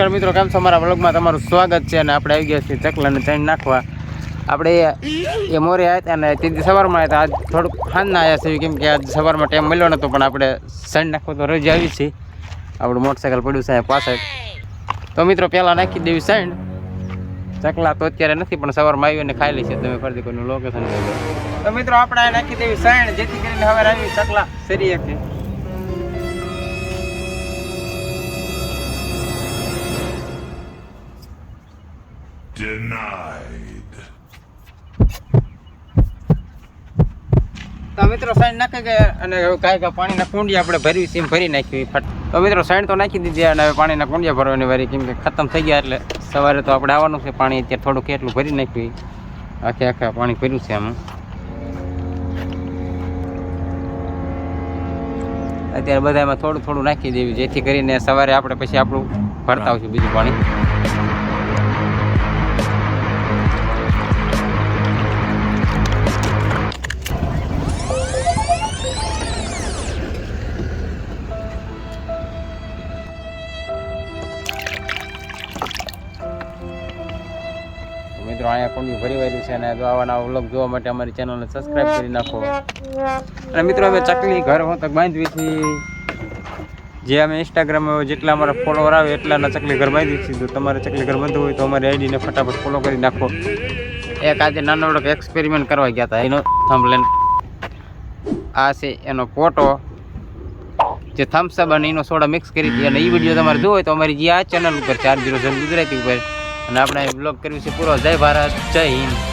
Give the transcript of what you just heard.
નમસ્કાર મિત્રો, કેમ છો? અમારા વ્લોગમાં તમારું સ્વાગત છે અને આપણે આવી ગયા છીએ ચકલાને ચણ નાખવા. આપણે એ મોરે આવ્યા હતા અને તેથી સવારમાં આવ્યા હતા. આજ થોડુંક ખાંડના આવ્યા છીએ, કેમ કે આજ સવારમાં ટાઈમ મળ્યો નહોતો પણ આપણે ચણ નાખવા તો રોજ આવી છીએ આપણું મોટરસાઇકલ પડ્યું છે પાછળ. તો મિત્રો, પહેલાં નાખી દેવી સાઈડ ચકલા તો અત્યારે નથી, પણ સવારમાં આવી અને ખાઈ છે તમે ફરતી કોઈનું લોકેશન તો મિત્રો, આપણે નાખી દેવી સાઈડ જેથી કરીને હવે આવી ચકલા. સરી Denied. તો મિત્રો સાઈડ નાખી ગયા અને હવે કાંઈ કાંઈ પાણીના કુંડિયા આપણે ભરી સીમ ભરી નાખ્યું ફટ તો મિત્રો સાઈડ તો નાખી દીધી અને હવે પાણીના કુંડિયા ભરવાની વારી કેમ કે ખતમ થઈ ગયા એટલે સવારે તો આપણે આવવાનું છે પાણી, અત્યારે થોડુંક એટલું ભરી નાખ્યું આખે આખા પાણી ભર્યું છે આમાં. અત્યારે બધામાં થોડું થોડું નાખી દેવું, જેથી કરીને સવારે આપણે પછી આપણું ભરતા આવશું બીજું પાણી. અહીંયા કુંડી ભરી વાર્યું છે અને જો આવા વ્લોગ જોવા માટે અમારી ચેનલને સબસ્ક્રાઈબ કરી નાખો. અને મિત્રો અમે ચકલી ઘર હોતક બાંધવી છીએ જે અમે ઇન્સ્ટાગ્રામમાં જેટલા અમારા ફોલોવર આવે એટલાના ચકલી ઘર બાંધી છીએ જો તમારે ચકલી ઘર બાંધવું હોય તો અમારી આઈડીને ફટાફટ ફોલો કરી નાખો. એક આજે નાનોડો એક્સપેરિમેન્ટ કરવા ગયા હતા. એનો થંબલેન આ છે એનો ફોટો જે થમ્સઅપ અને એનો સોડા મિક્સ કરી હતી. અને એ વીડિયો તમારે જોવો હોય તો અમારી જે આ ચેનલ ઉપર ચાર જીરો ગુજરાતી ઉપર અને આપણે બ્લોગ કર્યું છે પૂરો. જય ભારત જય હિન્દ.